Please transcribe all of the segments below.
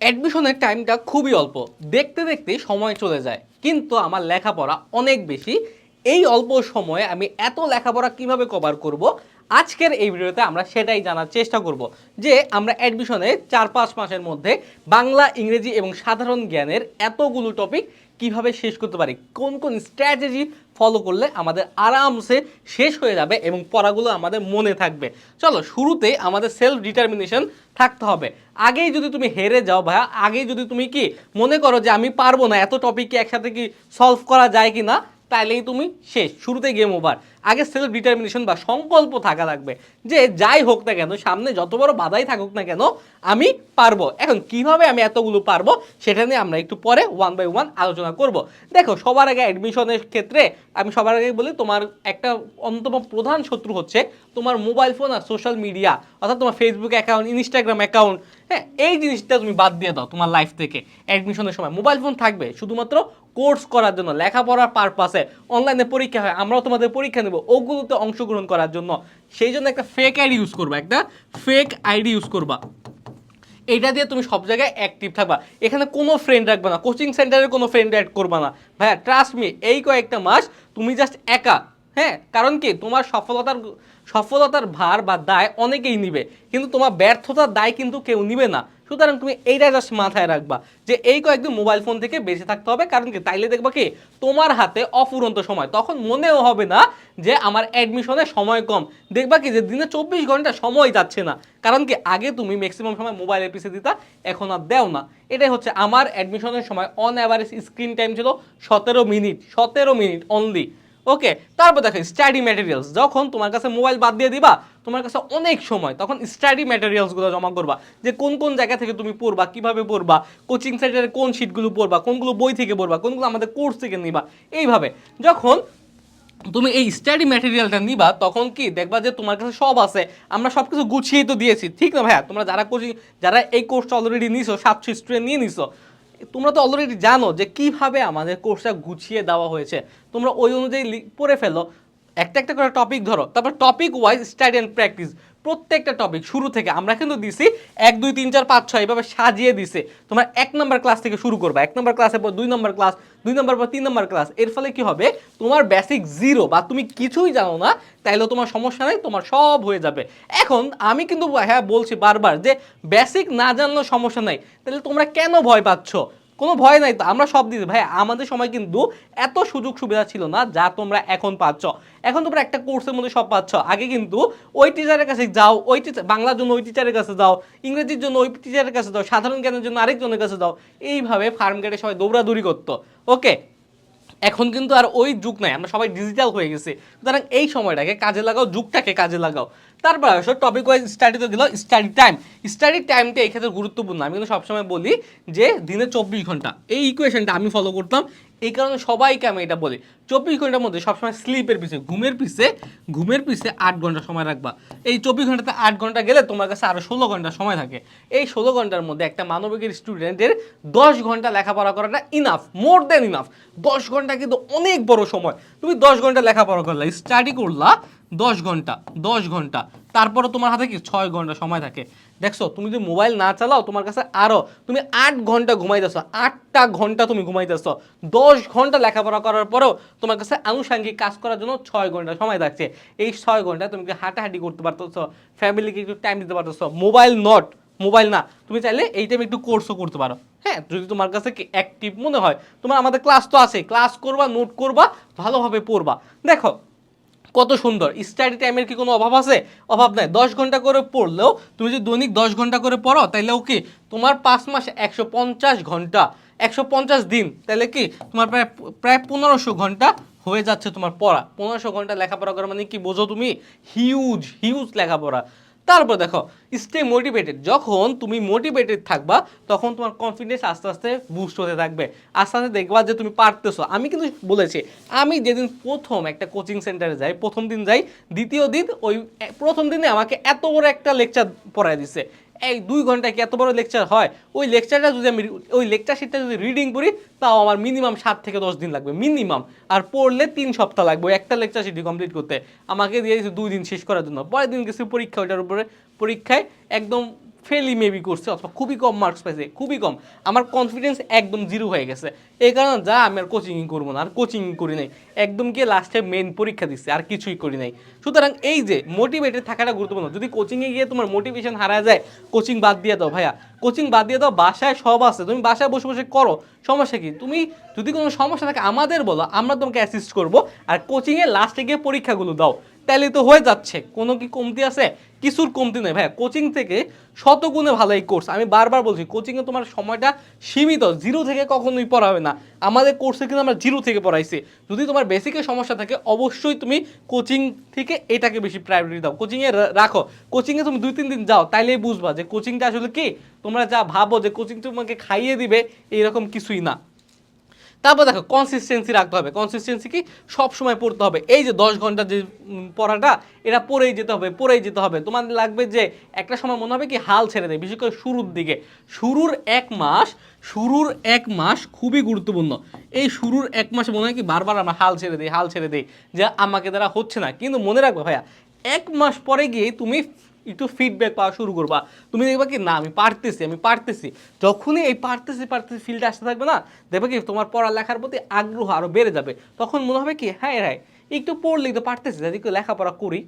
অ্যাডমিশনের টাইমটা খুবই অল্প। দেখতে দেখতে সময় চলে যায়। কিন্তু আমার লেখাপড়া অনেক বেশি। এই অল্প সময়ে আমি এত লেখাপড়া কীভাবে কভার করব? আজকের এই ভিডিওতে আমরা সেটাই জানার চেষ্টা করব যে আমরা অ্যাডমিশনে চার পাঁচ মাসের মধ্যে বাংলা, ইংরেজি এবং সাধারণ জ্ঞানের এতগুলো টপিক কীভাবে শেষ করতে পারি? কোন কোন স্ট্র্যাটেজি ফলো করলে আমাদের আরামসে শেষ হয়ে যাবে এবং পড়াগুলো আমাদের মনে থাকবে? চলো, শুরুতে আমাদের সেলফ ডিটারমিনেশন থাকতে হবে। আগেই যদি তুমি হেরে যাও ভাইয়া, আগেই যদি তুমি কি মনে করো যে আমি পারব না, এত টপিককে একসাথে কি সলভ করা যায় কি না তাইলেই তুমি শেষ। শুরুতে গেম ওভার আগে সেলফ ডিটারমিনেশন বা সংকল্প থাকা লাগবে। যে যাই হোক না কেন, সামনে যত বড় বাধাই থাকুক না কেন, আমি পারব। এখন কীভাবে আমি এতগুলো পারব, সেটা নিয়ে আমরা একটু পরে ওয়ান বাই ওয়ান আলোচনা করব। দেখো, সবার আগে অ্যাডমিশনের ক্ষেত্রে আমি সবার আগে বলি, তোমার একটা অন্যতম প্রধান শত্রু হচ্ছে তোমার মোবাইল ফোন আর সোশ্যাল মিডিয়া অর্থাৎ তোমার ফেসবুক অ্যাকাউন্ট ইনস্টাগ্রাম অ্যাকাউন্ট হ্যাঁ এই জিনিসটা তুমি বাদ দিয়ে দাও তোমার লাইফ থেকে। অ্যাডমিশনের সময় মোবাইল ফোন থাকবে শুধুমাত্র কোর্স করার জন্য, লেখাপড়ার পারপাসে অনলাইনে পরীক্ষা হয়, আমরাও তোমাদের পরীক্ষা নেব। ওগুলোতে অংশগ্রহণ করার জন্য। সেই জন্য একটা ফেক আইডি ইউজ করবা, একটা ফেক আইডি ইউজ করবা। এটা দিয়ে তুমি সব জায়গায় অ্যাক্টিভ থাকবা। এখানে কোনো ফ্রেন্ড রাখবে না কোচিং সেন্টারে কোনো ফ্রেন্ড অ্যাড করবা না। ভাইয়া ট্রাস্ট মি এই কয়েকটা মাস তুমি জাস্ট একা হ্যাঁ? কারণ কি? তোমার সফলতার সফলতার ভার বা দায় অনেকেই নিবে। কিন্তু তোমার ব্যর্থতার দায় কিন্তু কেউ নিবে না। সুতরাং তুমি এইটা জাস্ট মাথায় রাখবা যে এই কয়েকদিন মোবাইল ফোন থেকে বেঁচে থাকতে হবে। কারণ কি? তাইলে দেখবা কি? তোমার হাতে অফুরন্ত সময়। তখন মনেও হবে না যে আমার অ্যাডমিশনের সময় কম। দেখবা কি? যে দিনে চব্বিশ ঘণ্টা সময় যাচ্ছে না। কারণ কি? আগে তুমি ম্যাক্সিমাম সময় মোবাইলের পিছিয়ে দিতা, এখন আর দেও না। এটাই হচ্ছে আমার অ্যাডমিশনের সময় অন অ্যাভারেজ স্ক্রিন টাইম ছিল সতেরো মিনিট সতেরো মিনিট অনলি ওকে তারপর দেখো স্টাডি ম্যাটেরিয়ালস যখন তোমার কাছে মোবাইল বাদ দিয়ে দিবা, তোমার কাছে অনেক সময়, তখন স্টাডি ম্যাটেরিয়ালসগুলো জমা করবা। যে কোন কোন জায়গা থেকে তুমি পড়বা, কীভাবে পড়বা কোচিং সেন্টারে কোন শিটগুলো পড়বা, কোনগুলো বই থেকে পড়বা, কোনগুলো আমাদের কোর্স থেকে নিবা, এইভাবে। যখন তুমি এই স্টাডি ম্যাটেরিয়ালটা নিবা, তখন কি দেখবা যে তোমার কাছে সব আছে, আমরা সব কিছু গুছিয়ে তো দিয়েছি। ঠিক না ভাইয়া? তোমরা যারা কোচিং যারা এই কোর্সটা অলরেডি নিছো, সাতশো স্টুডেন্ট নিয়ে নিছো তোমরা তো অলরেডি জানো যে কীভাবে আমাদের কোর্সটা গুছিয়ে দেওয়া হয়েছে। তোমরা ওই অনুযায়ী পড়ে ফেলো। একটা একটা করে টপিক ধরো, তারপর topic wise study and practice প্রত্যেকটা টপিক শুরু থেকে আমরা কিন্তু দিছি এক, দুই, তিন, চার, পাঁচ, ছয়, এভাবে সাজিয়ে দিছে। তোমরা এক নম্বর ক্লাস থেকে শুরু করবে, এক নম্বর ক্লাসের পর দুই নম্বর ক্লাস দুই নম্বর পর তিন নম্বর ক্লাস এর ফলে কি হবে? তোমার বেসিক জিরো বা তুমি কিছুই জানো না তাইলে তোমার সমস্যা নেই, তোমার সব হয়ে যাবে। এখন আমি কিন্তু হ্যাঁ বলছি বারবার যে বেসিক না জানলেও সমস্যা নাই তাহলে তোমরা কেন ভয় পাচ্ছ? কোনো ভয় নাই তো, আমরা সব দিচ্ছি ভাই, আমাদের সময় কিন্তু এত সুযোগ সুবিধা ছিল না যা তোমরা এখন পাচ্ছ। এখন তোমরা একটা কোর্সের মধ্যে সব পাচ্ছ। আগে কিন্তু ওই টিচারের কাছে যাও, ওই টিচার বাংলার জন্য ওই টিচারের কাছে যাও, ইংরেজির জন্য ওই টিচারের কাছে যাও, সাধারণ জ্ঞানের জন্য আরেকজনের কাছে যাও। এইভাবে ফার্ম গেটে সবাই দৌড়াদৌড়ি করতো। ওকে এখন কিন্তু আর ওই যুগ নাই, আমরা সবাই ডিজিটাল হয়ে গেছি। সুতরাং এই সময়টাকে কাজে লাগাও, যুগটাকে কাজে লাগাও। তারপর আসো টপিক ওয়াইজ স্টাডি তো দিল স্টাডি টাইম স্টাডি টাইমটা এই ক্ষেত্রে গুরুত্বপূর্ণ। আমি কিন্তু সবসময় বলি যে দিনে চব্বিশ ঘণ্টা। এই ইকুয়েশনটা আমি ফলো করতাম এই কারণে সবাইকে আমি এটা বলি, চব্বিশ ঘণ্টার মধ্যে সবসময় স্লিপের পিছিয়ে ঘুমের পিছিয়ে ঘুমের পিছিয়ে আট ঘণ্টা সময় রাখবা। এই চব্বিশ ঘন্টাতে আট ঘণ্টা গেলে তোমার কাছে আরও ষোলো ঘণ্টা সময় থাকে। এই ষোলো ঘণ্টার মধ্যে একটা মানবিকের স্টুডেন্টের দশ ঘণ্টা লেখাপড়া করাটা ইনাফ মোর দেন ইনাফ দশ ঘণ্টা কিন্তু অনেক বড় সময়। তুমি দশ ঘণ্টা লেখাপড়া করলা স্টাডি করলা দশ ঘণ্টা দশ ঘণ্টা। তারপরে তোমার হাতে কি? ছয় ঘণ্টা সময় থাকে। দেখছ, তুমি যদি মোবাইল না চালাও, তোমার কাছে আরও তুমি আট ঘণ্টা ঘুমাইতেছো আটটা ঘণ্টা তুমি ঘুমাইতেছো দশ ঘণ্টা লেখাপড়া করার পরেও তোমার কাছে আনুষাঙ্গিক কাজ করার জন্য ছয় ঘণ্টা সময় থাকছে। এই ছয় ঘণ্টা তুমি হাঁটাহাঁটি করতে পারতেছো? ফ্যামিলিকে একটু টাইম দিতে পারতেছো? মোবাইল নট মোবাইল না। তুমি চাইলে এই টাইমে একটু কোর্সও করতে পারো। হ্যাঁ যদি তোমার কাছে কি অ্যাক্টিভ মনে হয়, তোমার আমাদের ক্লাস তো আছে ক্লাস করবা নোট করবা, ভালোভাবে পড়বা। দেখো কত সুন্দর। স্টাডি টাইমের কি কোনো অভাব আছে? অভাব নাই। দশ ঘণ্টা করে পড়লেও তুমি যদি দৈনিক দশ ঘণ্টা করে পড়ো তাইলেও কি? তোমার পাঁচ মাস একশো পঞ্চাশ ঘণ্টা, একশো পঞ্চাশ দিন তাহলে কি? তোমার প্রায় প্রায় পনেরোশো ঘণ্টা হয়ে যাচ্ছে তোমার পড়া। পনেরোশো ঘণ্টা লেখাপড়া করা মানে কি বোঝো তুমি? হিউজ হিউজ লেখাপড়া। তারপর দেখো স্টে মোটিভেটেড যখন তুমি মোটিভেটেড থাকবা, তখন তোমার কনফিডেন্স আস্তে আস্তে বুস্ট হতে থাকবে। আস্তে আস্তে দেখবা যে তুমি পারতেছো। আমি কিন্তু বলেছি, আমি যেদিন প্রথম একটা কোচিং সেন্টারে যাই, প্রথম দিন যাই, দ্বিতীয় দিন ওই প্রথম দিনে আমাকে এত বড় একটা লেকচার পড়ায় দিছে। এই দুই ঘণ্টা কি এত বড় লেকচার হয়? ওই লেকচারটা যদি আমি ওই লেকচার শিটটা যদি রিডিং করি, তাও আমার মিনিমাম সাত থেকে দশ দিন লাগবে মিনিমাম আর পড়লে তিন সপ্তাহ লাগবে, একটা লেকচার শিটটি কমপ্লিট করতে। আমাকে দিয়ে দিয়েছে দুই দিন শেষ করার জন্য। পরের দিন কিছু পরীক্ষা, ওইটার উপরে পরীক্ষায় একদম ফেলি মেবি করছে অথবা খুবই কম মার্কস পাইছে, খুবই কম। আমার কনফিডেন্স একদম জিরো হয়ে গেছে। এই কারণে যা, আমি আর কোচিংই করব না, আর কোচিং করি নাই। একদম গিয়ে লাস্টে মেন পরীক্ষা দিচ্ছে, আর কিছুই করি নাই। সুতরাং এই যে মোটিভেটেড থাকাটা গুরুত্বপূর্ণ। যদি কোচিংয়ে গিয়ে তোমার মোটিভেশন হারা যায় কোচিং বাদ দিয়ে দাও ভাইয়া। কোচিং বাদ দিয়ে দাও, বাসায় সব আছে। তুমি বাসায় বসে বসে করো, সমস্যা কি? তুমি যদি কোনো সমস্যা থাকে, আমাদের বলো, আমরা তোমাকে অ্যাসিস্ট করব। আর কোচিংয়ে লাস্টে গিয়ে পরীক্ষাগুলো দাও। তাহলে তো হয়ে যাচ্ছে। কোনো কি কমতি আছে? কিছুর কমতি নেই। ভাইয়া কোচিং থেকে শতগুণে ভালো এই কোর্স আমি বারবার বলছি কোচিংয়ে তোমার সময়টা সীমিত। জিরো থেকে কখনোই পড়াবে না। আমাদের কোর্সে কিন্তু আমরা জিরো থেকে পড়াইছি। যদি তোমার বেসিকের সমস্যা থাকে, অবশ্যই তুমি কোচিং থেকে এটাকে বেশি প্রায়োরিটি দাও। কোচিংয়ে রাখো। কোচিংয়ে তুমি দুই, তিন দিন যাও, তাইলেই বুঝবা যে কোচিংটা আসলে কি? তোমরা যা ভাবো যে কোচিং তোমাকে খাইয়ে দিবে, এইরকম কিছুই না। তারপর দেখো কনসিস্টেন্সি রাখতে হবে। কনসিস্টেন্সি কি? সব সময় পড়তে হবে। এই যে দশ ঘণ্টা যে পড়াটা, এটা পড়েই যেতে হবে, পড়েই যেতে হবে। তোমার লাগবে যে, একটা সময় মনে হবে কি, হাল ছেড়ে দেয়, বিশেষ করে শুরুর দিকে। শুরুর এক মাস, শুরুর এক মাস খুবই গুরুত্বপূর্ণ। এই শুরুর এক মাসে মনে হয় কি, বারবার আমরা হাল ছেড়ে দিই, হাল ছেড়ে দিই, যে আমাকে দ্বারা হচ্ছে না। কিন্তু মনে রাখবে ভাইয়া, এক মাস পরে গিয়ে তুমি একটু ফিডব্যাক পাওয়া শুরু করবা। তুমি দেখবা কি, না, আমি পারতেছি আমি পারতেছি। যখনই এই পারতেছি পারতেছি ফিল্ডে আসতে থাকবে না, দেখবে কি, তোমার পড়ালেখার প্রতি আগ্রহ আরও বেড়ে যাবে। তখন মনে হবে কি হ্যাঁ হ্যাঁ একটু পড়লেই তো পারতেছি, যদি একটু লেখাপড়া করি,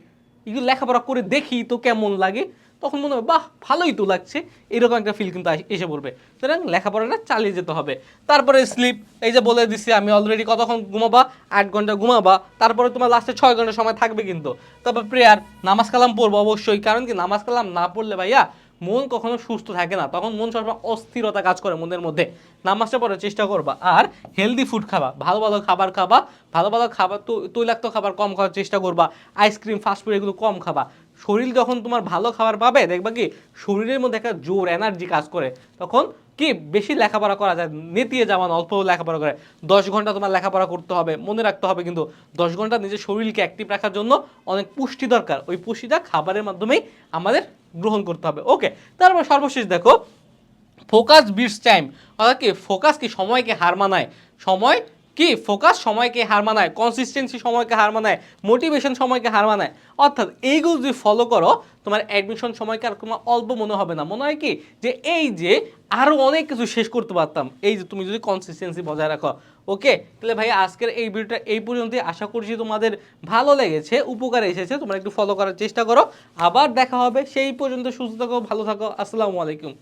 একটু লেখাপড়া করে দেখি তো কেমন লাগে। তখন মনে হবে, বাহ, ভালোই তো লাগছে। এরকম একটা ফিল কিন্তু এসে পড়বে। সুতরাং লেখাপড়াটা চালিয়ে যেতে হবে। তারপরে স্লিপ এই যে বলে দিচ্ছি আমি অলরেডি কতক্ষণ ঘুমাবা? আট ঘণ্টা ঘুমাবা। তারপরে তোমার লাস্টে ছয় ঘণ্টা সময় থাকবে কিন্তু। তারপর প্রেয়ার নামাজ কালাম পড়ব অবশ্যই। কারণ কি, নামাজ কালাম না পড়লে ভাইয়া, মন কখনো সুস্থ থাকে না। তখন মন সবসময় অস্থিরতা কাজ করে মনের মধ্যে। নামাজটা পড়ার চেষ্টা করবা। আর হেলদি ফুড খাবা। ভালো ভালো খাবার খাবা। ভালো ভালো খাবার তৈলাক্ত খাবার কম খাওয়ার চেষ্টা করবা। আইসক্রিম ফাস্টফুড এগুলো কম খাবা। শরীর যখন তোমার ভালো খাবার পাবে দেখবা কি শরীরের মধ্যে একটা জোর এনার্জি কাজ করে। তখন কি বেশি লেখাপড়া করা যায়? নেতিয়ে যাওয়া না, অল্প লেখাপড়া করে। দশ ঘণ্টা তোমার লেখাপড়া করতে হবে মনে রাখতে হবে কিন্তু দশ ঘণ্টা নিজের শরীরকে অ্যাক্টিভ রাখার জন্য অনেক পুষ্টি দরকার। ওই পুষ্টিটা খাবারের মাধ্যমেই আমাদের গ্রহণ করতে হবে। ওকে তারপর সর্বশেষ দেখো ফোকাস বিটস টাইম অর্থাৎ কি ফোকাস কি সময়কে হার মানায়। সময় কি? ফোকাস সময়কে হার মানায় কনসিস্টেন্সি সময়কে হার মানায় মোটিভেশন সময়কে হার মানায়। অর্থাৎ এইগুলো যদি ফলো করো, তোমার অ্যাডমিশন সময়কে আর তোমার অল্প মনে হবে না। মনে হয় কি? যে এই যে আরও অনেক কিছু শেষ করতে পারতাম। এই যে তুমি যদি কনসিস্টেন্সি বজায় রাখো। ওকে তাহলে ভাই আজকের এই ভিডিওটা এই পর্যন্তই। আশা করছি তোমাদের ভালো লেগেছে, উপকারে এসেছে। তোমরা একটু ফলো করার চেষ্টা করো। আবার দেখা হবে। সেই পর্যন্ত সুস্থ থাকো, ভালো থাকো। আসসালামু আলাইকুম।